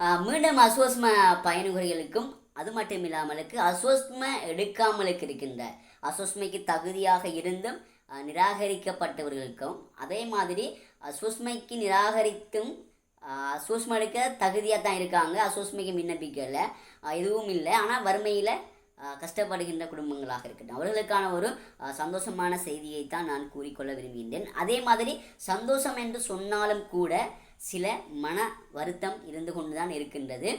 மீண்டும் அசுவஸ்ம பயணிகளுக்கும் அது மட்டும் இல்லாமலுக்கு அசுவஸ்ம எடுக்காமலுக்கு இருக்கின்ற அசுவஸ்மைக்கு தகுதியாக இருந்தும் நிராகரிக்கப்பட்டவர்களுக்கும் அதே மாதிரி அஸ்வஸ்மைக்கு நிராகரித்தும் ஆஹ் எடுக்க தகுதியாக தான் இருக்காங்க. அஸ்வஸ்மைக்கு விண்ணப்பிக்கல. எதுவும் இல்லை. ஆனால் வறுமையில் கஷ்டப்படுகின்ற குடும்பங்களாக இருக்கட்டும் அவர்களுக்கான ஒரு சந்தோஷமான செய்தியை தான் நான் கூறிக்கொள்ள விரும்புகின்றேன். அதே மாதிரி சந்தோஷம் என்று சொன்னாலும் கூட சில மன வருத்தம் இருந்து கொண்டு தான் இருக்கின்றது.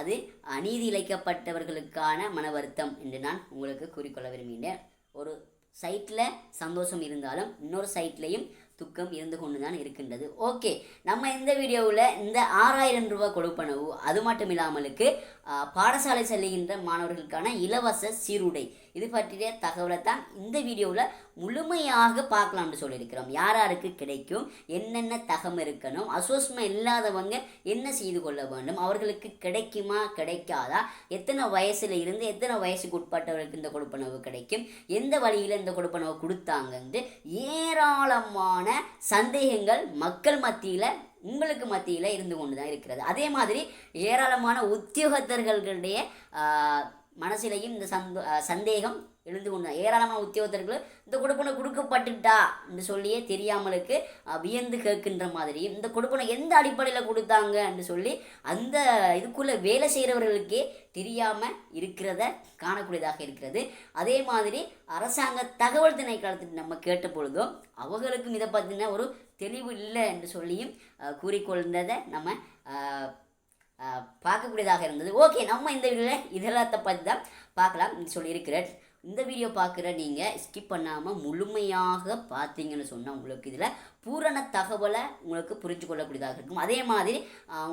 அது அநீதி இழைக்கப்பட்டவர்களுக்கான மன வருத்தம் என்று நான் உங்களுக்கு கூறிக்கொள்ள விரும்புகின்றேன். ஒரு சைட்டில் சந்தோஷம் இருந்தாலும் இன்னொரு சைட்லேயும் துக்கம் இருந்து கொண்டு தான் இருக்கின்றது. ஓகே நம்ம இந்த வீடியோவில் இந்த ஆறாயிரம் ரூபாய் கொடுப்பனவு அது மட்டும் இல்லாமலுக்கு பாடசாலை செல்லுகின்ற மாணவர்களுக்கான இலவச சீருடை இது பற்றிய தகவலை தான் இந்த வீடியோவில் முழுமையாக பார்க்கலாம்னு சொல்லியிருக்கிறோம். யார் யாருக்கு கிடைக்கும்? என்னென்ன தகம் இருக்கணும்? அசோஸ்மா இல்லாதவங்க என்ன செய்து கொள்ள வேண்டும்? அவர்களுக்கு கிடைக்குமா? கிடைக்காதா? எத்தனை வயசுல இருந்து எத்தனை வயசுக்கு உட்பட்டவர்களுக்கு இந்த கொடுப்பனவு கிடைக்கும்? எந்த வழியில் இந்த கொடுப்பனவு கொடுத்தாங்கன்ட்டு ஏராளமான சந்தேகங்கள் மக்கள் மத்தியில் உங்களுக்கு மத்தியில் இருந்து கொண்டு தான் இருக்கிறது. அதே மாதிரி ஏராளமான உத்தியோகத்தர்களுடைய மனசிலையும் இந்த சந்தோ சந்தேகம் எழுந்து கொண்டு ஏராளமான உத்தியோகத்தர்கள் இந்த கொடுப்பனை கொடுக்கப்பட்டுட்டா என்று சொல்லியே தெரியாமலுக்கு வியந்து கேட்கின்ற மாதிரியும் இந்த கொடுப்பனை எந்த அடிப்படையில் கொடுத்தாங்க என்று சொல்லி அந்த இதுக்குள்ளே வேலை செய்கிறவர்களுக்கே தெரியாமல் இருக்கிறத காணக்கூடியதாக இருக்கிறது. அதே மாதிரி அரசாங்க தகவல் திணைக்களத்தில் நம்ம கேட்ட பொழுதும் அவர்களுக்கும் இதை பற்றின ஒரு தெளிவு இல்லை என்று சொல்லியும் கூறிக்கொண்டதை நம்ம பார்க்கக்கூடியதாக இருந்தது. ஓகே நம்ம இந்த வீடியோவில் இதெல்லாத்த பற்றி தான் பார்க்கலாம் சொல்லியிருக்கிறேன் இந்த வீடியோ பார்க்குற நீங்கள் ஸ்கிப் பண்ணாமல் முழுமையாக பார்த்தீங்கன்னு சொன்னால் உங்களுக்கு இதில் பூரண தகவலை உங்களுக்கு புரிஞ்சு கொள்ளக்கூடியதாக இருக்கும். அதே மாதிரி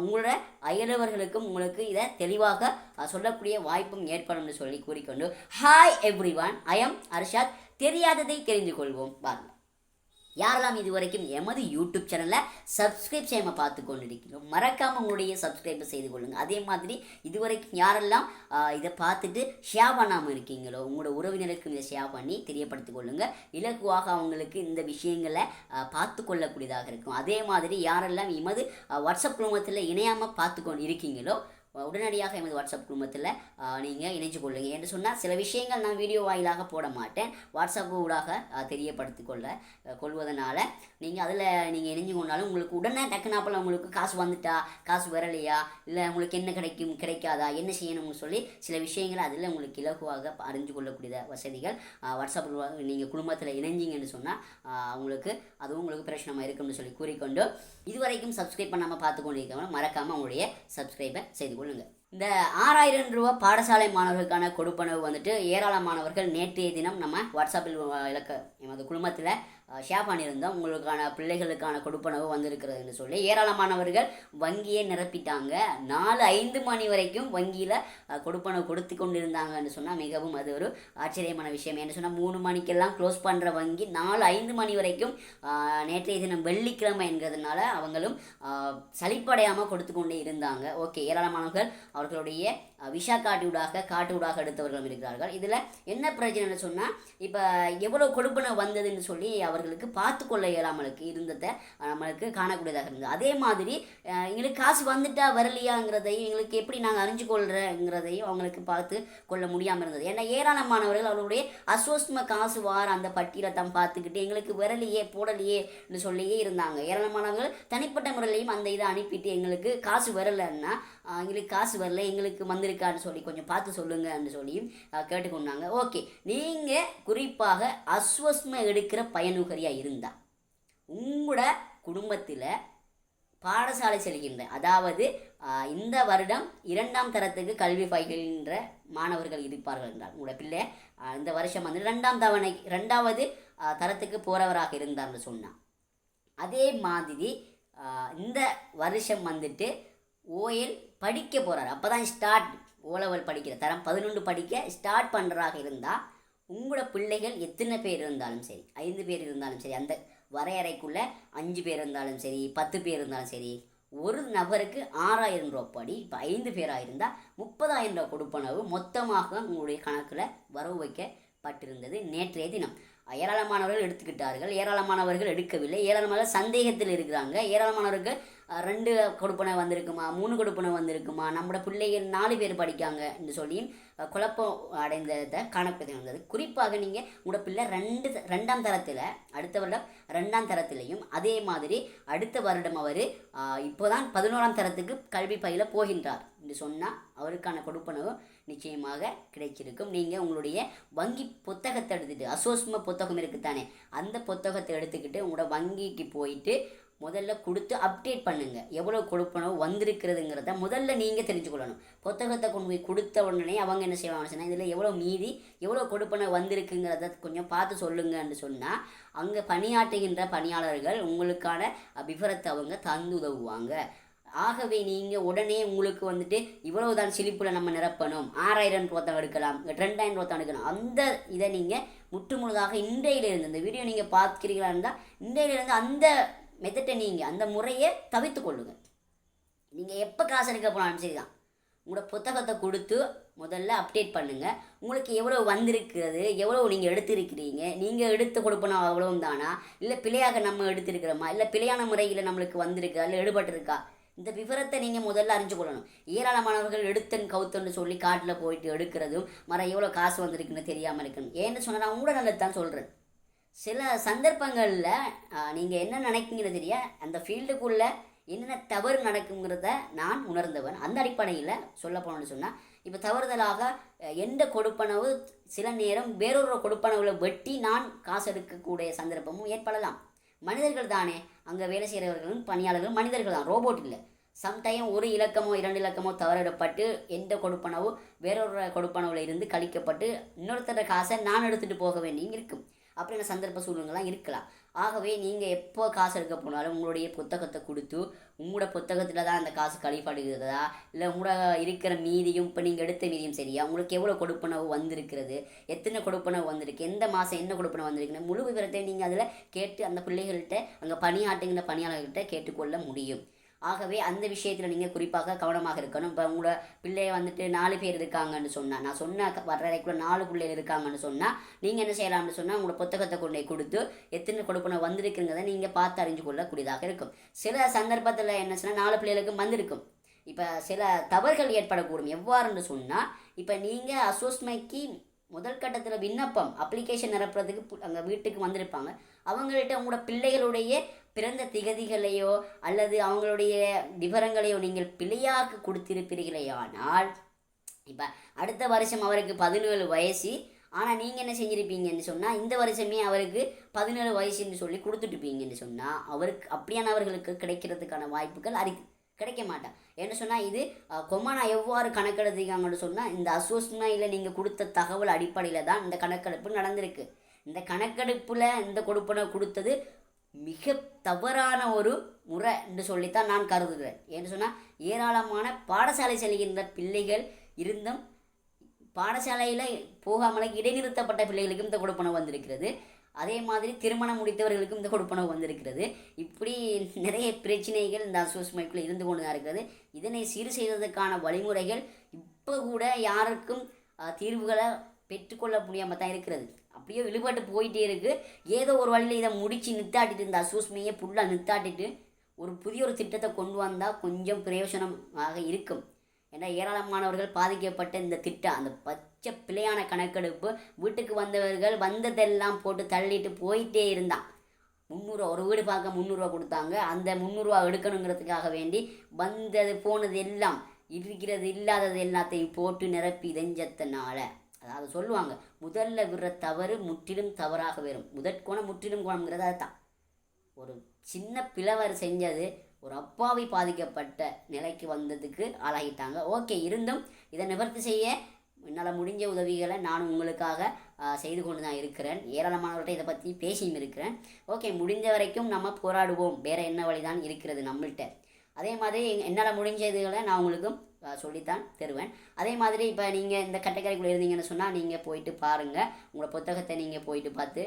உங்களோட அயலவர்களுக்கும் உங்களுக்கு இதை தெளிவாக சொல்லக்கூடிய வாய்ப்பும் ஏற்படும்னு சொல்லி கூறிக்கொண்டு hi everyone I am Arshad தெரியாததை தெரிந்து கொள்வோம். பாருங்கள் யாரெல்லாம் இது வரைக்கும் எமது யூடியூப் சேனலில் சப்ஸ்கிரைப் செய்யாமல் பார்த்து கொண்டிருக்கிறோம் மறக்காமல் உங்களுடைய சப்ஸ்கிரைப் செய்து கொள்ளுங்கள் அதே மாதிரி இது வரைக்கும் யாரெல்லாம் இதை பார்த்துட்டு ஷேர் பண்ணாமல் இருக்கீங்களோ உங்களோட உறவினருக்கும் இதை ஷேர் பண்ணி தெரியப்படுத்திக் கொள்ளுங்கள் இலக்குவாக அவங்களுக்கு இந்த விஷயங்களை பார்த்து கொள்ளக்கூடியதாக இருக்கும். அதே மாதிரி யாரெல்லாம் எமது வாட்ஸ்அப் குழுமத்தில் இணையாமல் பார்த்து கொண்டு இருக்கீங்களோ உடனடியாக எமது வாட்ஸ்அப் குழுமத்தில் நீங்கள் இணைஞ்சு கொள்ளுங்க என்று சொன்னால் சில விஷயங்கள் நான் வீடியோ வாயிலாக போட மாட்டேன். வாட்ஸ்அப் ஊடாக தெரியப்படுத்தி கொள்ள கொள்வதனால் கொள்வதனால நீங்கள் அதில் நீங்கள் இணைஞ்சு கொண்டாலும் உங்களுக்கு உடனே டக்குனாப்பில் உங்களுக்கு காசு வந்துட்டா காசு வரலையா இல்லை உங்களுக்கு என்ன கிடைக்கும் கிடைக்காதா என்ன செய்யணும்னு சொல்லி சில விஷயங்களை அதில் உங்களுக்கு இலகுவாக அறிஞ்சு கொள்ளக்கூடிய வசதிகள் வாட்ஸ்அப் நீங்கள் குடும்பத்தில் இணைஞ்சிங்கன்னு சொன்னால் உங்களுக்கு அதுவும் உங்களுக்கு பிரச்சனமாக இருக்கும்னு சொல்லி கூறிக்கொண்டு இதுவரைக்கும் சப்ஸ்கிரைப் பண்ணாமல் பார்த்து கொண்டிருக்கவங்க மறக்காமல் உங்களுடைய சப்ஸ்கிரைபை செய்து கொள்ளுங்கள் இந்த ஆறாயிரம் ரூபா பாடசாலை மாணவர்களுக்கான கொடுப்பனவு வந்துட்டு ஏராளமானவர்கள் நேற்றைய தினம் நம்ம வாட்ஸ்அப்பில் இலக்க எமது குழுமத்தில் ஷேர் பண்ணியிருந்தோம். உங்களுக்கான பிள்ளைகளுக்கான கொடுப்பனவு வந்திருக்கிறதுன்னு சொல்லி ஏராளமானவர்கள் வங்கியை நிரப்பிட்டாங்க. நாலு ஐந்து மணி வரைக்கும் வங்கியில் கொடுப்பனவு கொடுத்து கொண்டிருந்தாங்கன்னு சொன்னால் மிகவும் அது ஒரு ஆச்சரியமான விஷயம். என்ன சொன்னால் மூணு மணிக்கெல்லாம் க்ளோஸ் பண்ணுற வங்கி நாலு ஐந்து மணி வரைக்கும் நேற்றைய தினம் வெள்ளிக்கிழமை என்கிறதுனால அவங்களும் சளிப்படையாமல் சலிப்படையாமல் கொடுத்து கொண்டே இருந்தாங்க. ஓகே ஏராளமானவர்கள் அவர்களுடைய விஷா காட்டூடாக காட்டூடாக எடுத்தவர்களும் இருக்கிறார்கள். இதில் என்ன பிரச்சனைன்னு சொன்னால் இப்போ எவ்வளோ கொடுப்பனை வந்ததுன்னு சொல்லி அவர்களுக்கு பார்த்து கொள்ள இயலாமலுக்கு இருந்ததை நம்மளுக்கு காணக்கூடியதாக இருந்தது. அதே மாதிரி எங்களுக்கு காசு வந்துட்டா வரலையாங்கிறதையும் எங்களுக்கு எப்படி நாங்கள் அறிஞ்சு கொள்கிறங்கிறதையும் அவங்களுக்கு பார்த்து கொள்ள முடியாமல் இருந்தது. ஏன்னா ஏராளமானவர்கள் அவர்களுடைய அஸ்வஸ்ம காசு வார அந்த பட்டியலை தான் பார்த்துக்கிட்டு எங்களுக்கு வரலையே போடலையேன்னு சொல்லியே இருந்தாங்க. ஏராளமானவர்கள் தனிப்பட்ட முறையிலையும் அந்த இதை அனுப்பிட்டு எங்களுக்கு காசு வரலைன்னா எங்களுக்கு காசு வரல எங்களுக்கு இருக்கான்னு சொல்லி கொஞ்சம் பார்த்து சொல்லுங்கன்னு சொல்லி கேட்டுக்கொண்டாங்க. ஓகே நீங்கள் குறிப்பாக அஸ்வஸ்ம எடுக்கிற பயனுகரியாக இருந்தா உங்களோட குடும்பத்தில் பாடசாலை செல்கின்ற அதாவது இந்த வருடம் இரண்டாம் தரத்துக்கு கல்வி பயில்கின்ற மாணவர்கள் இருப்பார்கள் என்றால் உங்களோட பிள்ளை இந்த வருஷம் வந்து ரெண்டாம் தவணை ரெண்டாவது தரத்துக்கு போகிறவராக இருந்தார்னு சொன்னான் அதே மாதிரி ஆஹ், இந்த வருஷம் வந்துட்டு ஓஎல் படிக்க போகிறார் அப்போ தான் ஸ்டார்ட் ஓலவல் படிக்கிற தரம் பதினொன்று படிக்க ஸ்டார்ட் பண்ணுறாக இருந்தால் உங்களோட பிள்ளைகள் எத்தனை பேர் இருந்தாலும் சரி ஐந்து பேர் இருந்தாலும் சரி அந்த வரையறைக்குள்ளே அஞ்சு பேர் இருந்தாலும் சரி பத்து பேர் இருந்தாலும் சரி ஒரு நபருக்கு ஆறாயிரம் ரூபா படி இப்போ ஐந்து பேராக இருந்தால் முப்பதாயிரம் ரூபா கொடுப்பனவு மொத்தமாக உங்களுடைய கணக்கில் வரவு வைக்கப்பட்டிருந்தது நேற்றைய தினம். ஏராளமானவர்கள் எடுத்துக்கிட்டார்கள் ஏராளமானவர்கள் எடுக்கவில்லை ஏராளமான சந்தேகத்தில் இருக்கிறாங்க ஏராளமானவர்கள் ரெண்டு கொடுப்பனை வந்திருக்குமா மூணு கொடுப்பனை வந்திருக்குமா நம்மளோட பிள்ளைகள் நாலு பேர் படிக்காங்க என்று சொல்லி குழப்பம் அடைந்ததை காணப்படுத்தி வந்தது. குறிப்பாக நீங்கள் உங்களோட பிள்ளை ரெண்டு த- ரெண்டாம் தரத்தில் அடுத்த வருடம் ரெண்டாம் தரத்திலையும் அதே மாதிரி அடுத்த வருடம் அவர் இப்போதான் பதினோராம் தரத்துக்கு கல்வி பயில போகின்றார் என்று சொன்னால் அவருக்கான கொடுப்பனவு நிச்சயமாக கிடைச்சிருக்கும். நீங்கள் உங்களுடைய வங்கி புத்தகத்தை எடுத்துகிட்டு அசோசிம புத்தகம் இருக்குது தானே அந்த புத்தகத்தை எடுத்துக்கிட்டு உங்களோட வங்கிக்கு போயிட்டு முதல்ல கொடுத்து அப்டேட் பண்ணுங்கள் எவ்வளோ கொடுப்பனவு வந்திருக்கிறதுங்கிறத முதல்ல நீங்கள் தெரிஞ்சுக்கொள்ளணும். புத்தகத்தை கொண்டு போய் கொடுத்த உடனே அவங்க என்ன செய்வாங்க சொன்னால் இதில் எவ்வளோ மீதி எவ்வளோ கொடுப்பனவு வந்திருக்குங்கிறத கொஞ்சம் பார்த்து சொல்லுங்கன்னு சொன்னால் அங்கே பணியாற்றுகின்ற பணியாளர்கள் உங்களுக்கான விவரத்தை அவங்க தந்து உதவுவாங்க. ஆகவே நீங்கள் உடனே உங்களுக்கு வந்துட்டு இவ்வளவுதான் சிலிப்பில் நம்ம நிரப்பணும். ஆறாயிரம் ரூபாய் எடுக்கலாம் ரெண்டாயிரம் ரூபாய் எடுக்கலாம் அந்த இதை நீங்கள் முற்று முழுதாக இன்றையிலிருந்து இந்த வீடியோ நீங்கள் பார்க்கிறீங்களா இருந்தால் இன்றையிலிருந்து அந்த மெத்தட்டை நீங்கள் அந்த முறையை தவிர்த்து கொள்ளுங்கள். நீங்கள் எப்போ காசு எடுக்க போனாலும் சரி தான் உங்களோட புத்தகத்தை கொடுத்து முதல்ல அப்டேட் பண்ணுங்கள் உங்களுக்கு எவ்வளோ வந்திருக்கிறது எவ்வளோ நீங்கள் எடுத்திருக்கிறீங்க நீங்கள் எடுத்து கொடுப்பணும் அவ்வளவும் தானா? இல்லை பிழையாக நம்ம எடுத்திருக்கிறோமா? இல்லை பிழையான முறையில் நம்மளுக்கு வந்திருக்கா? இல்லை எடுபட்டிருக்கா இந்த விவரத்தை நீங்கள் முதல்ல அறிஞ்சு கொள்ளணும். ஏராளமானவர்கள் எடுத்தன் கவுத்தன்னு சொல்லி காட்டில் போயிட்டு எடுக்கிறதும் மரம் எவ்வளோ காசு வந்திருக்குன்னு தெரியாமல் இருக்கணும். ஏன்னு சொன்னால் நான் உங்களோட நல்லது தான் சொல்கிறேன் சில சந்தர்ப்பங்களில் நீங்கள் என்ன நினைக்கிறீங்கன்னு தெரிய அந்த ஃபீல்டுக்குள்ளே என்னென்ன தவறு நடக்குங்கிறத நான் உணர்ந்தவன். அந்த அடிப்படையில் சொல்ல போனோம்னு சொன்னால் இப்போ தவறுதலாக எந்த கொடுப்பனவு சில நேரம் வேறொரு கொடுப்பனவில் வெட்டி நான் காசு எடுக்கக்கூடிய சந்தர்ப்பமும் ஏற்படலாம். மனிதர்கள் தானே. அங்கே வேலை செய்கிறவர்களும் பணியாளர்களும் மனிதர்கள் தான். ரோபோட் இல்லை. சம்டைம் ஒரு இலக்கமோ இரண்டு இலக்கமோ தவறிடப்பட்டு எந்த கொடுப்பனவோ வேறொரு கொடுப்பனவில் இருந்து கழிக்கப்பட்டு இன்னொருத்தர காசை நான் எடுத்துகிட்டு போக வேண்டியும் இருக்கும். அப்படின்ற சந்தர்ப்ப சூழ்நிலைலாம் இருக்கலாம். ஆகவே நீங்கள் எப்போ காசு எடுக்க போனாலும் உங்களுடைய புத்தகத்தை கொடுத்து உங்களோட புத்தகத்தில் தான் அந்த காசு கழிப்பாடுகிறதா? இல்லை உங்களோட இருக்கிற மீதியும் இப்போ நீங்கள் எடுத்த மீதியும் சரியா? உங்களுக்கு எவ்வளோ கொடுப்பனவு வந்திருக்கிறது? எத்தனை கொடுப்பனவு வந்திருக்கு? எந்த மாதம் என்ன கொடுப்பனவு வந்திருக்குன்னு முழு விவரத்தை நீங்கள் அதில் கேட்டு அந்த பிள்ளைகள்கிட்ட அங்கே பணியாட்டுங்கிற பணியாளர்கிட்ட கேட்டுக்கொள்ள முடியும். ஆகவே அந்த விஷயத்தில் நீங்கள் குறிப்பாக கவனமாக இருக்கணும். இப்போ உங்களோட பிள்ளைய வந்துட்டு நாலு பேர் இருக்காங்கன்னு சொன்னால் நான் சொன்ன க- வரைக்கும் நாலு பிள்ளைகள் இருக்காங்கன்னு சொன்னால் நீங்கள் என்ன செய்யலாம்னு சொன்னால் உங்களோட புத்தகத்தை கொண்டு கொடுத்து எத்தனை கொடுப்பன வந்திருக்குங்கிறத நீங்கள் பார்த்து அறிஞ்சு கொள்ளக்கூடியதாக இருக்கும். சில சந்தர்ப்பத்தில் என்ன சொன்னால் நாலு பிள்ளைகளுக்கும் வந்திருக்கும். இப்போ சில தவறுகள் ஏற்படக்கூடும். எவ்வாறுன்னு சொன்னால் இப்போ நீங்கள் அசோஸ்மைக்கு முதல் கட்டத்தில் விண்ணப்பம் அப்ளிகேஷன் நிரப்புறதுக்கு அங்கே வீட்டுக்கு வந்திருப்பாங்க. அவங்கள்ட்ட உங்களோட பிள்ளைகளுடைய பிறந்த திகதிகளையோ அல்லது அவங்களுடைய விவரங்களையோ நீங்கள் பிழையாக கொடுத்திருப்பீர்களேயானால் இப்போ அடுத்த வருஷம் அவருக்கு பதினேழு வயசு. ஆனால் நீங்கள் என்ன செஞ்சுருப்பீங்கன்னு சொன்னால் இந்த வருஷமே அவருக்கு பதினேழு வயசுன்னு சொல்லி கொடுத்துட்டுப்பீங்கன்னு சொன்னால் அவருக்கு அப்படியானவர்களுக்கு கிடைக்கிறதுக்கான வாய்ப்புகள் அரி கிடைக்க மாட்டான். என்ன சொன்னால் இது கொமானா எவ்வாறு கணக்கெடுத்துக்காங்கன்னு சொன்னால் இந்த அசோஸ்மையில் நீங்கள் கொடுத்த தகவல் அடிப்படையில் தான் இந்த கணக்கெடுப்பு நடந்திருக்கு. இந்த கணக்கெடுப்பில் இந்த கொடுப்பனை கொடுத்தது மிக தவறான ஒரு முறை என்று சொல்லித்தான் நான் கருதுகிறேன். ஏன்னு சொன்னால் ஏராளமான பாடசாலை செல்கின்ற பிள்ளைகள் இருந்தும் பாடசாலையில் போகாமலே இடைநிறுத்தப்பட்ட பிள்ளைகளுக்கும் இந்த கொடுப்பனவு வந்திருக்கிறது. அதே மாதிரி திருமணம் முடித்தவர்களுக்கும் இந்த கொடுப்பனவு வந்திருக்கிறது. இப்படி நிறைய பிரச்சனைகள் இந்த அசோஸ்மைக்குள்ளே இருந்து கொண்டு தான் இருக்கிறது. இதனை சீர் செய்வதற்கான வழிமுறைகள் இப்போ கூட யாருக்கும் தீர்வுகளை பெற்றுக்கொள்ள முடியாமல் தான் இருக்கிறது. அப்படியே இழுபட்டு போயிட்டே இருக்குது ஏதோ ஒரு வழியில் இதை முடித்து நித்தாட்டிட்டு இந்த அசோஸ்மையை ஃபுல்லாக நித்தாட்டிட்டு ஒரு புதிய ஒரு திட்டத்தை கொண்டு வந்தால் கொஞ்சம் பிரயோஜனமாக இருக்கும். ஏன்னா ஏராளமானவர்கள் பாதிக்கப்பட்ட இந்த திட்டம் அந்த பச்சை பிழையான கணக்கெடுப்பு வீட்டுக்கு வந்தவர்கள் வந்ததெல்லாம் போட்டு தள்ளிட்டு போயிட்டே இருந்தான். முந்நூறுவா ஒரு வீடு பார்க்க முந்நூறுரூவா கொடுத்தாங்க. அந்த முந்நூறுரூவா எடுக்கணுங்கிறதுக்காக வேண்டி வந்தது போனது எல்லாம் இருக்கிறது இல்லாதது எல்லாத்தையும் போட்டு நிரப்பி இதஞ்சத்தினால அதாவது சொல்லுவாங்க முதல்ல விடுற தவறு முற்றிலும் தவறாக வரும் முதற்கோணம் முற்றிலும் கோணம்ங்கிறது அதுதான். ஒரு சின்ன பிளவர் செஞ்சது ஒரு அப்பாவி பாதிக்கப்பட்ட நிலைக்கு வந்ததுக்கு ஆளாகிட்டாங்க. ஓகே இருந்தும் இதை நிவர்த்தி செய்ய என்னால் முடிஞ்ச உதவிகளை நான் உங்களுக்காக செய்து கொண்டு தான் இருக்கிறேன். ஏராளமானவர்கிட்ட இதை பற்றி பேசியும் இருக்கிறேன். ஓகே முடிஞ்ச வரைக்கும் நம்ம போராடுவோம். வேறு என்ன வழிதான் இருக்கிறது நம்மள்கிட்ட அதே மாதிரி என்னால் முடிஞ்ச இதுகளை நான் உங்களுக்கும் சொல்லித்தான் தருவேன். அதே மாதிரி இப்போ நீங்கள் இந்த கட்டக்கரைக்குள்ளே இருந்தீங்கன்னு சொன்னால் நீங்கள் போயிட்டு பாருங்கள் உங்களை புத்தகத்தை நீங்கள் போயிட்டு பார்த்து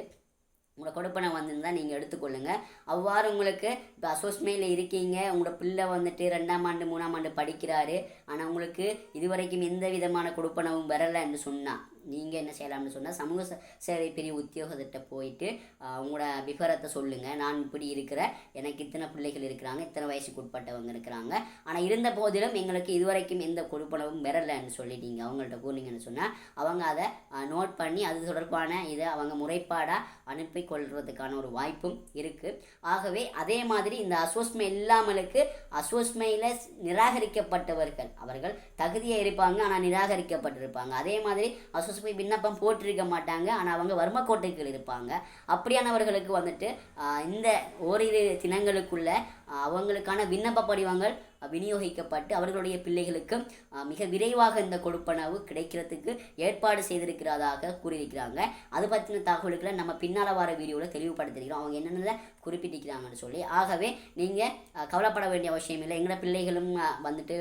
உங்களை கொடுப்பனை வந்திருந்தால் நீங்கள் எடுத்துக்கொள்ளுங்க. அவ்வாறு உங்களுக்கு இப்போ அசோஸ்மையில் இருக்கீங்க. உங்களோட பிள்ளை வந்துட்டு ரெண்டாம் ஆண்டு மூணாம் ஆண்டு படிக்கிறாரு. ஆனால் உங்களுக்கு இதுவரைக்கும் எந்த விதமான கொடுப்பனவும் வரலைன்னு சொன்னால் நீங்கள் என்ன செய்யலாம்னு சொன்னால் சமூக ச- சேவை பிரிவு உத்தியோகத்திட்ட போயிட்டு அவங்களோட உங்களோட விவரத்தை சொல்லுங்கள் நான் இப்படி இருக்கிறேன் எனக்கு இத்தனை பிள்ளைகள் இருக்கிறாங்க இத்தனை வயசுக்கு உட்பட்டவங்க இருக்கிறாங்க. ஆனால் இருந்த போதிலும் எங்களுக்கு இதுவரைக்கும் எந்த கொடுப்பனவும் வரலைன்னு சொல்லிட்டீங்க அவங்கள்ட்ட கூறினீங்கன்னு சொன்னால் அவங்க அதை நோட் பண்ணி அது தொடர்பான இதை அவங்க முறைப்பாடாக அனுப்பி கொள்வதுக்கான ஒரு வாய்ப்பும் இருக்குது ஆகவே அதே மாதிரி இந்த அசோஸ்மை இல்லாமலுக்கு அசோஸ்மையில் நிராகரிக்கப்பட்டவர்கள் அவர்கள் தகுதியாக இருப்பாங்க ஆனால் நிராகரிக்கப்பட்டிருப்பாங்க. அதே மாதிரி போய் விண்ணப்பம் போட்டிருக்க மாட்டாங்க. ஆனால் அவங்க வர்ம கோட்டைகள் இருப்பாங்க. அப்படியானவர்களுக்கு வந்துட்டு இந்த ஓரிரு தினங்களுக்குள்ள அவங்களுக்கான விண்ணப்ப படிவங்கள் விநியோகிக்கப்பட்டு அவர்களுடைய பிள்ளைகளுக்கும் மிக விரைவாக இந்த கொடுப்பனவு கிடைக்கிறதுக்கு ஏற்பாடு செய்திருக்கிறதாக கூறியிருக்கிறாங்க. அது பற்றின தகவல்களை நம்ம பின்னால் வர வீடியோவில் தெளிவுபடுத்திருக்கிறோம். அவங்க என்னென்ன குறிப்பிட்டிருக்கிறாங்கன்னு சொல்லி. ஆகவே நீங்கள் கவலைப்பட வேண்டிய அவசியம் இல்லை. எங்களோட பிள்ளைகளும் வந்துட்டு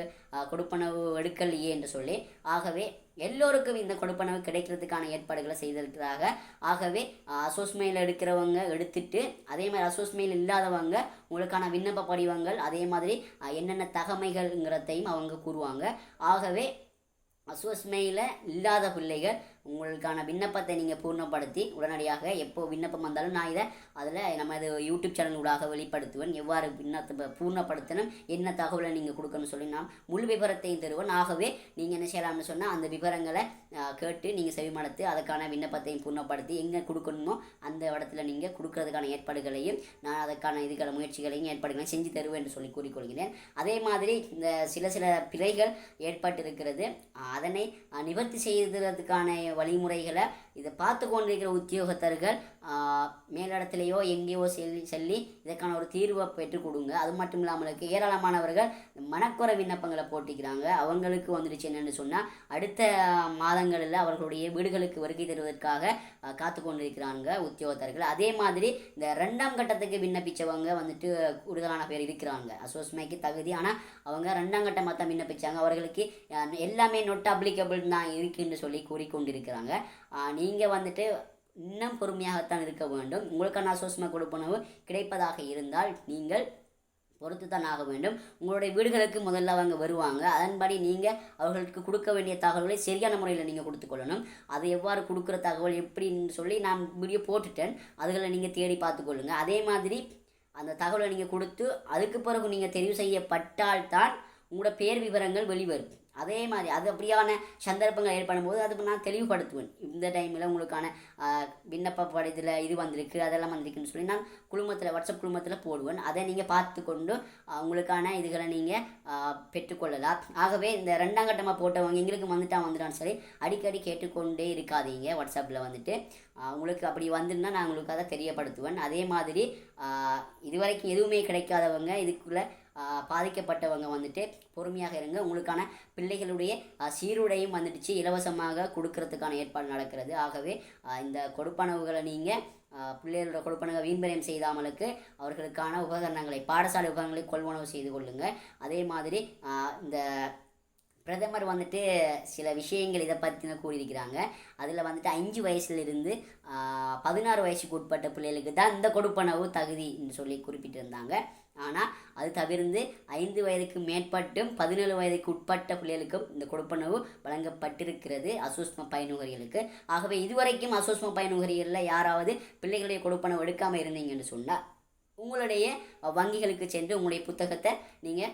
கொடுப்பனவு எடுக்கலையே என்று சொல்லி. ஆகவே எல்லோருக்கும் இந்த கொடுப்பனவு கிடைக்கிறதுக்கான ஏற்பாடுகளை செய்திருக்கிறாங்க. ஆகவே அசோஸ்மெயில் எடுக்கிறவங்க எடுத்துட்டு அதே மாதிரி அசோஸ்மெயில் இல்லாதவங்க உங்களுக்கான விண்ணப்ப படிவங்கள் அதே மாதிரி என்னென்ன தகமைகள்ங்கிறதையும் அவங்க கூறுவாங்க. ஆகவே அசுவஸ்மையில் இல்லாத பிள்ளைகள் உங்களுக்கான விண்ணப்பத்தை நீங்கள் பூர்ணப்படுத்தி உடனடியாக எப்போ விண்ணப்பம் வந்தாலும் நான் இதை அதில் நம்ம இது யூடியூப் சேனல் ஊடாக வெளிப்படுத்துவேன். எவ்வாறு விண்ணப்பத்தை பூர்ணப்படுத்தணும் என்ன தகவலை நீங்கள் கொடுக்கணும்னு சொல்லி நான் முழு விவரத்தையும் தருவேன். ஆகவே நீங்கள் என்ன செய்யலாம்னு சொன்னால் அந்த விவரங்களை கேட்டு நீங்கள் செவிமடுத்து அதுக்கான விண்ணப்பத்தையும் பூர்ணப்படுத்தி எங்கே கொடுக்கணுமோ அந்த இடத்துல நீங்கள் கொடுக்கறதுக்கான ஏற்பாடுகளையும் நான் அதுக்கான இதுக்கான முயற்சிகளையும் ஏற்பாடுகளையும் செஞ்சு தருவேன் என்று சொல்லி கூறிக்கொள்கிறேன். அதே மாதிரி இந்த சில சில பிழைகள் ஏற்பட்டிருக்கிறது. இருக்கிறது அதனை நிவர்த்தி செய்கிறதுக்கான வழிமுறைகளை இதை பார்த்து கொண்டிருக்கிற உத்தியோகத்தர்கள் மேலிடத்திலேயோ எங்கேயோ செல்லி செல்லி இதற்கான ஒரு தீர்வை பெற்றுக் கொடுங்க. அது மட்டும் இல்லாமலுக்கு ஏராளமானவர்கள் மனக்குறை விண்ணப்பங்களை போட்டிக்கிறாங்க. அவங்களுக்கு வந்துடுச்சு என்னென்னு சொன்னால் அடுத்த மாதங்களில் அவர்களுடைய வீடுகளுக்கு வருகை தருவதற்காக காத்து கொண்டிருக்கிறாங்க உத்தியோகத்தர்கள். அதே மாதிரி இந்த ரெண்டாம் கட்டத்துக்கு விண்ணப்பித்தவங்க வந்துட்டு கூடுதலான பேர் இருக்கிறாங்க. அசோஸ்மைக்கு தகுதி. ஆனால் அவங்க ரெண்டாம் கட்டமாக தான் விண்ணப்பிச்சாங்க. அவர்களுக்கு எல்லாமே நொட் அப்ளிகபிள் தான் இருக்குன்னு சொல்லி கூறிக்கொண்டிருக்கிறாங்க. நீங்கள் வந்துட்டு இன்னும் பொறுமையாகத்தான் இருக்க வேண்டும். உங்களுக்கான சூஷ்ம கொடுப்பனவு கிடைப்பதாக இருந்தால் நீங்கள் பொறுத்து தான் ஆக வேண்டும். உங்களுடைய வீடுகளுக்கு முதல்ல அவங்க வருவாங்க. அதன்படி நீங்கள் அவர்களுக்கு கொடுக்க வேண்டிய தகவல்களை சரியான முறையில் நீங்கள் கொடுத்துக்கொள்ளணும் அது எவ்வாறு கொடுக்குற தகவல் எப்படின்னு சொல்லி நான் வீடியோ போட்டுட்டேன். அதுகளை நீங்கள் தேடி பார்த்துக்கொள்ளுங்க அதே மாதிரி அந்த தகவலை நீங்கள் கொடுத்து அதுக்கு பிறகு நீங்கள் தெரிவு செய்யப்பட்டால் தான் உங்களோட பேர் விவரங்கள் வெளிவரும். அதே மாதிரி அது அப்படியான சந்தர்ப்பங்கள் ஏற்படும் போது அது நான் தெளிவுபடுத்துவேன். இந்த டைமில் உங்களுக்கான விண்ணப்ப படத்தில் இது வந்திருக்கு அதெல்லாம் வந்திருக்குன்னு சொல்லி நான் குழுமத்தில் வாட்ஸ்அப் குழுமத்தில் போடுவேன். அதை நீங்கள் பார்த்து கொண்டு உங்களுக்கான இதுகளை நீங்கள் பெற்றுக்கொள்ளலாம். ஆகவே இந்த ரெண்டாம் கட்டமாக போட்டவங்க எங்களுக்கு வந்துட்டான் வந்துட்டான்னு சொல்லி அடிக்கடி கேட்டுக்கொண்டே இருக்காதீங்க வாட்ஸ்அப்பில் வந்துட்டு. உங்களுக்கு அப்படி வந்துருந்தா நான் உங்களுக்கு அதை தெரியப்படுத்துவேன். அதே மாதிரி இது இதுவரைக்கும் எதுவுமே கிடைக்காதவங்க இதுக்குள்ளே பாதிக்கப்பட்டவங்க வந்துட்டு பொறுமையாக இருங்க. உங்களுக்கான பிள்ளைகளுடைய சீருடையும் வந்துடுச்சு. இலவசமாக கொடுக்கறதுக்கான ஏற்பாடு நடக்கிறது. ஆகவே இந்த கொடுப்பனவுகளை நீங்கள் பிள்ளைகளோட கொடுப்பனவை வீண்பரியம் செய்தாமலுக்கு அவர்களுக்கான உபகரணங்களை பாடசாலை உபகரணங்களை கொள்வனவு செய்து கொள்ளுங்கள் அதே மாதிரி இந்த பிரதமர் வந்துட்டு சில விஷயங்கள் இதை பற்றின கூறியிருக்கிறாங்க. அதில் வந்துட்டு அஞ்சு வயசுலேருந்து பதினாறு வயசுக்கு உட்பட்ட பிள்ளைகளுக்கு தான் இந்த கொடுப்பனவு தகுதின்னு சொல்லி குறிப்பிட்டிருந்தாங்க. ஆனால் அது தவிர்த்து ஐந்து வயதுக்கு மேற்பட்டும் பதினேழு வயதுக்கு உட்பட்ட பிள்ளைகளுக்கும் இந்த கொடுப்பனவு வழங்கப்பட்டிருக்கிறது அசூஸ்ம பயனுகரிகளுக்கு. ஆகவே இதுவரைக்கும் அசூஸ்ம பயனுகரிகளில் யாராவது பிள்ளைகளுடைய கொடுப்பனவு எடுக்காமல் இருந்தீங்கன்னு சொன்னால் உங்களுடைய வங்கிகளுக்கு சென்று உங்களுடைய புத்தகத்தை நீங்கள்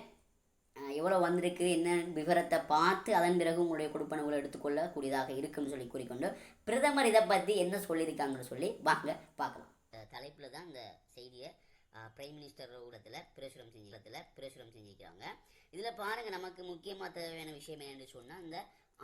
எவ்வளோ வந்திருக்கு என்ன விவரத்தை பார்த்து அதன் பிறகு உங்களுடைய கொடுப்பனவுகளை எடுத்துக்கொள்ளக்கூடியதாக இருக்குன்னு சொல்லி கூறிக்கொண்டு பிரதமர் இதை பற்றி என்ன சொல்லியிருக்காங்கன்னு சொல்லி வாங்க பார்க்கலாம். தலைப்பில் தான் இந்த செய்தியை பிரைம் மினிஸ்டர் ஊடகத்தில் பிரசுரம் செஞ்சுக்கிறதுல பிரசுரம் செஞ்சுக்கிறாங்க. இதில் பாருங்கள் நமக்கு முக்கியமாக தேவையான விஷயம் என்னென்னு சொன்னால் இந்த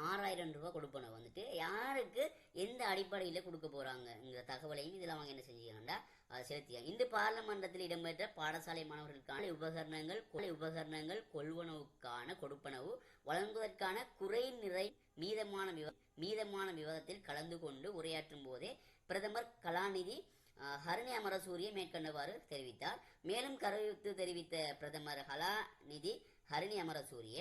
ஆறாயிரம் ரூபாய் கொடுப்பணும் வந்துட்டு யாருக்கு எந்த அடிப்படையில் கொடுக்க போகிறாங்கங்கிற தகவலையும் இதில் அவங்க என்ன செஞ்சுக்கிறாங்கடா செலுத்தியாங்க இந்த பார்லமன்றத்தில் இடம்பெற்ற பாடசாலை மாணவர்களுக்கான உபகரணங்கள் கொலை உபகரணங்கள் கொள்வனவுக்கான கொடுப்பனவு வழங்குவதற்கான குறை நிறை மீதமான விவ மீதமான விவாதத்தில் கலந்து கொண்டு உரையாற்றும் போதே பிரதமர் கலாநிதி ஹரணி அமரசூரிய மேற்கண்டவாறு தெரிவித்தார். மேலும் கருத்து தெரிவித்த பிரதமர் ஹலாநிதி ஹரணி அமரசூரிய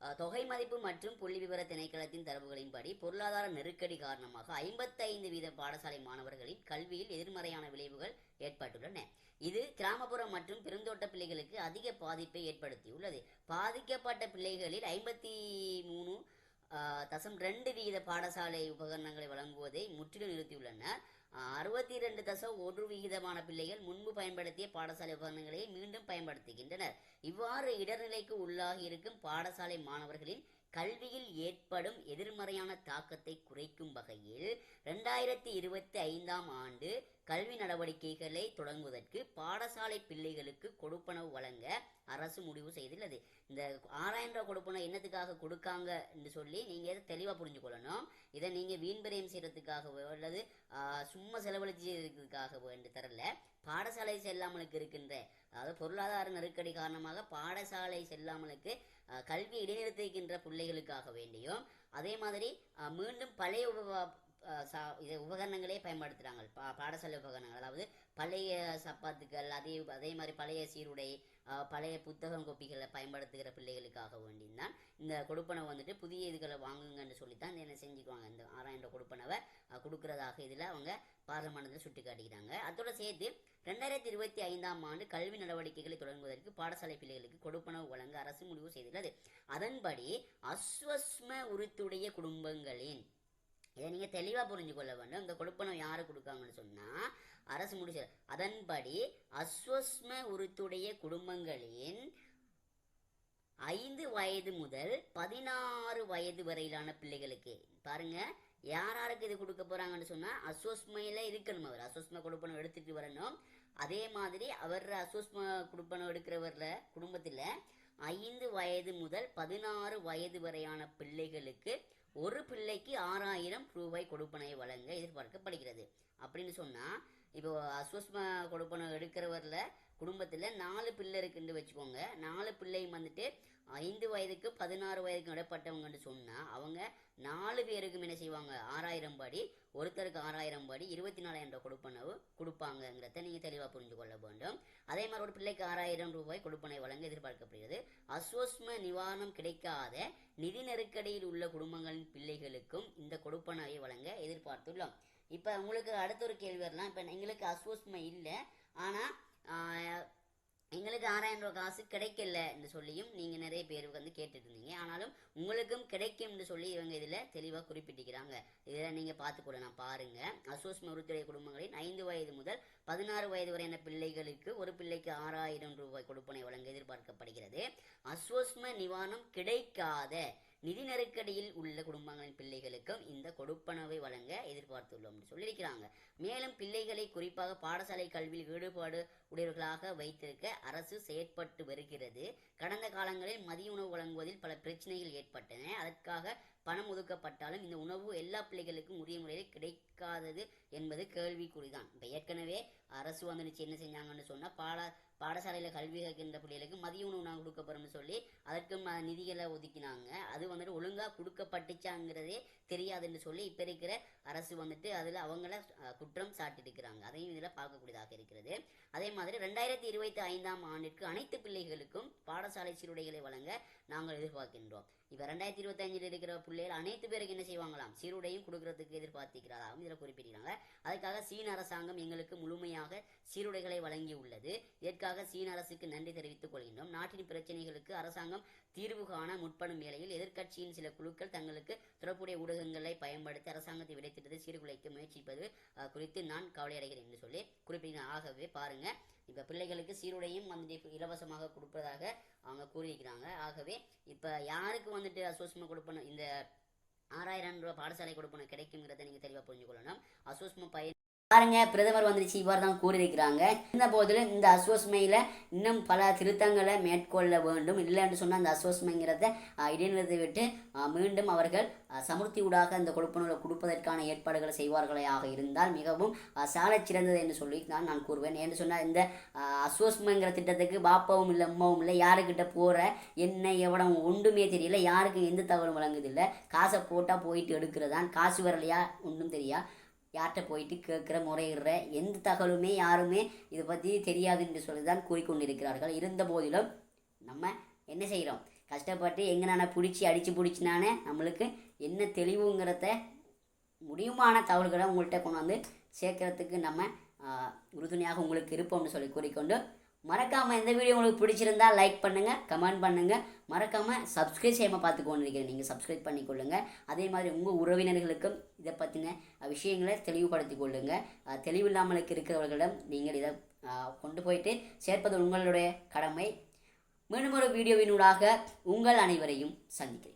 அஹ், தொகை மதிப்பு மற்றும் புள்ளி விவர திணைக்களத்தின் தரவுகளின்படி பொருளாதார நெருக்கடி காரணமாக ஐம்பத்தைந்து வீத பாடசாலை மாணவர்களின் கல்வியில் எதிர்மறையான விளைவுகள் ஏற்பட்டுள்ளன. இது கிராமப்புற மற்றும் பெருந்தோட்ட பிள்ளைகளுக்கு அதிக பாதிப்பை ஏற்படுத்தியுள்ளது. பாதிக்கப்பட்ட பிள்ளைகளில் ஐம்பத்தி மூணு தசம் ரெண்டு வீத பாடசாலை உபகரணங்களை வழங்குவதை முற்றிலும் நிறுத்தியுள்ளனர். அறுபத்தி ரெண்டு தசம் ஒரு விகிதமான பிள்ளைகள் முன்பு பயன்படுத்திய பாடசாலை உபகரணங்களை மீண்டும் பயன்படுத்துகின்றனர். இவ்வாறு இடர்நிலைக்கு உள்ளாகி இருக்கும் பாடசாலை மாணவர்களின் கல்வியில் ஏற்படும் எதிர்மறையான தாக்கத்தை குறைக்கும் வகையில் ரெண்டாயிரத்தி இருபத்தி ஐந்தாம் ஆண்டு கல்வி நடவடிக்கைகளை தொடங்குவதற்கு பாடசாலை பிள்ளைகளுக்கு கொடுப்பனவு வழங்க அரசு முடிவு செய்துள்ளது இந்த ஆறாயிரம் ரூபாய் கொடுப்போம் என்னத்துக்காக கொடுக்காங்க என்று சொல்லி நீங்கள் தெளிவாக புரிஞ்சுக்கொள்ளணும். இதை நீங்கள் வீண்பிரயம் செய்கிறதுக்காகவோ அல்லது சும்மா சும்மா செலவழிச்சதுக்காகவோ என்று தரல பாடசாலை செல்லாமலுக்கு இருக்கின்ற அதாவது பொருளாதார நெருக்கடி காரணமாக பாடசாலை செல்லாமலுக்கு கல்வி இடைநிறுத்திக்கின்ற பிள்ளைகளுக்காக வேண்டியும் அதே மாதிரி மீண்டும் பழைய உப சா- உபகரணங்களே பயன்படுத்துகிறாங்க பா பாடசாலை உபகரணங்கள். அதாவது பழைய சப்பாத்துக்கள் அதே அதே மாதிரி பழைய சீருடை பழைய புத்தகம் கோப்பிகளை பயன்படுத்துகிற பிள்ளைகளுக்காக வேண்டிதான் இந்த கொடுப்பனை வந்துட்டு புதிய இதுகளை வாங்குங்கன்னு சொல்லி தான் என்ன செஞ்சுக்குவாங்க. இந்த ஆறாயிரம் ரூபாய் கொடுப்பனவை கொடுக்குறதாக கொடுக்கறதாக இதில் அவங்க பாராளுமன்றத்தில் சுட்டி காட்டிக்கிறாங்க அதோட சேர்த்து ரெண்டாயிரத்தி இருபத்தி ஐந்தாம் ஆண்டு கல்வி நடவடிக்கைகளை தொடங்குவதற்கு பாடசாலை பிள்ளைகளுக்கு கொடுப்பனவு வழங்க அரசு முடிவு செய்துள்ளது. அதன்படி அஸ்வஸ்ம உறுத்துடைய குடும்பங்களின் இதை நீங்கள் தெளிவாக புரிஞ்சு கொள்ள வேண்டும். இந்த கொடுப்பனவு யாரை கொடுக்காங்கன்னு சொன்னால் அரசு முடிச்சது. அதன்படி அஸ்வஸ்ம உருத்துடைய குடும்பங்களின் ஐந்து வயது முதல் பதினாறு வயது வரையிலான பிள்ளைகளுக்கு பாருங்க யார் யாருக்கு இது கொடுக்க போறாங்கன்னு சொன்னா அஸ்வஸ்மையில இருக்கணும் அவர். அஸ்வஸ்ம கொடுப்பனம் எடுத்துட்டு வரணும். அதே மாதிரி அவர் அஸ்வஸ்ம கொடுப்பனம் எடுக்கிறவர்ல குடும்பத்தில் ஐந்து வயது முதல் பதினாறு வயது வரையான பிள்ளைகளுக்கு ஒரு பிள்ளைக்கு ஆறாயிரம் ரூபாய் கொடுப்பனை வழங்க எதிர்பார்க்கப்படுகிறது. அப்படின்னு சொன்னா இப்போ அஸ்வஸ்ம கொடுப்பனம் எடுக்கிறவரில் குடும்பத்தில் நாலு பிள்ளை இருக்குன்னு வச்சுக்கோங்க. நாலு பிள்ளையும் வந்துட்டு ஐந்து வயதுக்கு பதினாறு வயதுக்கு இடப்பட்டவங்கன்னு சொன்னால் அவங்க நாலு பேருக்கும் என்ன செய்வாங்க? ஆறாயிரம் படி ஒருத்தருக்கு ஆறாயிரம் படி இருபத்தி நாலாயிரம் ரூபாய் கொடுப்பனவு கொடுப்பாங்கங்கிறத நீங்கள் தெளிவாக புரிஞ்சு கொள்ள வேண்டும். அதே மாதிரி ஒரு பிள்ளைக்கு ஆறாயிரம் ரூபாய் கொடுப்பனை வழங்க எதிர்பார்க்கப்படுகிறது. அஸ்வஸ்ம நிவாரணம் கிடைக்காத நிதி நெருக்கடியில் உள்ள குடும்பங்களின் பிள்ளைகளுக்கும் இந்த கொடுப்பனவை வழங்க எதிர்பார்த்துள்ளோம். இப்போ உங்களுக்கு அடுத்த ஒரு கேள்வி வரலாம். இப்போ எங்களுக்கு அஸ்வஸ்ம இல்லை. ஆனால் எங்களுக்கு ஆறாயிரம் ரூபாய் காசு கிடைக்கல என்று சொல்லியும் நீங்கள் நிறைய பேர் வந்து கேட்டுட்டு இருந்தீங்க ஆனாலும் உங்களுக்கும் கிடைக்கும் என்று சொல்லி இவங்க இதில் தெளிவாக குறிப்பிட்டிருக்கிறாங்க. இதில் நீங்கள் பார்த்துக்கொள்ளலாம் பாருங்க. அசோஸ்ம உறுத்துறை குடும்பங்களின் ஐந்து வயது முதல் பதினாறு வயது வரையான பிள்ளைகளுக்கு ஒரு பிள்ளைக்கு ஆறாயிரம் ரூபாய் கொடுப்பனை வழங்க எதிர்பார்க்கப்படுகிறது. அசோஸ்ம நிவாரணம் கிடைக்காத நிதி நெருக்கடியில் உள்ள குடும்பங்களின் பிள்ளைகளுக்கும் இந்த கொடுப்பனவை வழங்க எதிர்பார்த்துள்ளோம் சொல்லியிருக்கிறாங்க. மேலும் பிள்ளைகளை குறிப்பாக பாடசாலை கல்வியில் ஈடுபாடு உடையவர்களாக வைத்திருக்க அரசு செயற்பட்டு வருகிறது. கடந்த காலங்களில் மதிய உணவு வழங்குவதில் பல பிரச்சனைகள் ஏற்பட்டன. அதற்காக பணம் ஒதுக்கப்பட்டாலும் இந்த உணவு எல்லா பிள்ளைகளுக்கும் உரிய முறையில் கிடைக்காதது என்பது கேள்விக்குறிதான். இப்போ ஏற்கனவே அரசு வந்துடுச்சு என்ன செஞ்சாங்கன்னு சொன்னால் பாட பாடசாலையில் கல்வி கேட்கின்ற பிள்ளைகளுக்கு மதிய உணவு நாங்கள் கொடுக்க போகிறோம்னு சொல்லி அதற்கு நிதிகளை ஒதுக்கினாங்க. அது வந்துட்டு ஒழுங்காக கொடுக்கப்பட்டுச்சாங்கிறதே தெரியாதுன்னு சொல்லி இப்போ இருக்கிற அரசு வந்துட்டு அதில் அவங்கள குற்றம் குற்றம் சாட்டியிருக்கிறாங்க அதையும் இதில் பார்க்கக்கூடியதாக இருக்கிறது. அதே மாதிரி ரெண்டாயிரத்தி இருபத்தி ஐந்தாம் ஆண்டிற்கு அனைத்து பிள்ளைகளுக்கும் பாடசாலை சீருடைகளை வழங்க நாங்கள் எதிர்பார்க்கின்றோம். இப்போ ரெண்டாயிரத்தி இருபத்தஞ்சில் இருக்கிற பிள்ளைகள் அனைத்து பேருக்கு என்ன செய்வாங்களாம்? சீருடையும் கொடுக்கறதுக்கு எதிர்பார்த்திருக்கிறாராகவும் இதில் குறிப்பிடுகிறாங்க அதுக்காக சீன அரசாங்கம் எங்களுக்கு முழுமையாக சீருடைகளை வழங்கி உள்ளது இதற்காக சீன அரசுக்கு நன்றி தெரிவித்துக் கொள்கின்றோம். நாட்டின் பிரச்சனைகளுக்கு அரசாங்கம் தீர்வு காண முற்படும் வேளையில் எதிர்க்கட்சியின் சில குழுக்கள் தங்களுக்கு தொடர்புடைய ஊடகங்களை பயன்படுத்தி அரசாங்கத்தை விடைத்திட்டத்தை சீர்குலைக்க முயற்சிப்பது குறித்து நான் கவலையடைகிறேன் என்று சொல்லி குறிப்பிடுகிறேன் ஆகவே பாருங்க இப்போ பிள்ளைகளுக்கு சீருடையும் வந்துட்டு இலவசமாக கொடுப்பதாக அவங்க கூறியிருக்கிறாங்க. ஆகவே இப்போ யாருக்கு வந்துட்டு அசோசியமாக கொடுப்பணும்? இந்த ஆறாயிரம் ரூபாய் பாடசாலை கொடுப்பணும் கிடைக்குங்கிறத நீங்கள் தெளிவாக புரிஞ்சுக்கொள்ளணும். அசோஸ்ம பயிர் பாருங்க பிரதமர் வந்துருச்சு இவ்வாறு தான் கூறியிருக்கிறாங்க இந்த போதிலும் இந்த அஸ்வஸ்மையில் இன்னும் பல திருத்தங்களை மேற்கொள்ள வேண்டும். இல்லைன்னு சொன்னால் அந்த அஸ்வஸ்மைங்கிறத இடைநிறுத்தி விட்டு மீண்டும் அவர்கள் சமுர்த்தி ஊடாக இந்த கொடுப்பனங்களை கொடுப்பதற்கான ஏற்பாடுகளை செய்வார்களாக இருந்தால் மிகவும் அஹ், சாலச் சிறந்தது என்று சொல்லி தான் நான் கூறுவேன். என்று சொன்னால் இந்த அசுவஸ்மைங்கிற அஸ்வஸ்மைங்கிற திட்டத்துக்கு பாப்பாவும் இல்லை அம்மாவும் இல்லை யாருக்கிட்ட போகிற என்ன எவ்வளவு ஒன்றுமே தெரியல. யாருக்கும் எந்த தகவலும் வழங்குதில்லை காசை போட்டால் போயிட்டு எடுக்கிறதான். காசு வரலையா? ஒன்றும் தெரியா. யார்கிட்ட போயிட்டு கேட்குற முறையிடுற எந்த தகவலுமே யாருமே இதை பற்றி தெரியாது என்று சொல்லி தான் கூறிக்கொண்டிருக்கிறார்கள். இருந்த போதிலும் நம்ம என்ன செய்கிறோம் கஷ்டப்பட்டு எங்கனான பிடிச்சி அடித்து பிடிச்சினானே நம்மளுக்கு என்ன தெளிவுங்கிறத முடியுமான தகவல்களை உங்கள்கிட்ட கொண்டு வந்து சேர்க்கறதுக்கு நம்ம உறுதுணையாக உங்களுக்கு இருப்போம்னு சொல்லி கூறிக்கொண்டு மறக்காமல் இந்த வீடியோ உங்களுக்கு பிடிச்சிருந்தா லைக் பண்ணுங்கள் கமெண்ட் பண்ணுங்கள் மறக்காமல் சப்ஸ்கிரைப் செய்யாமல் பார்த்துக்கோன்னு இருக்கிறேன் நீங்கள் சப்ஸ்கிரைப் பண்ணிக்கொள்ளுங்க. அதே மாதிரி உங்கள் உறவினர்களுக்கும் இதை பற்றின விஷயங்களை தெளிவுபடுத்தி கொள்ளுங்கள் தெளிவு தெளிவில்லாமலுக்கு இருக்கிறவர்களிடம் நீங்கள் இதை கொண்டு போயிட்டு சேர்ப்பது உங்களுடைய கடமை. மீண்டும் ஒரு வீடியோவினூடாக உங்கள் அனைவரையும் சந்திக்கிறேன்.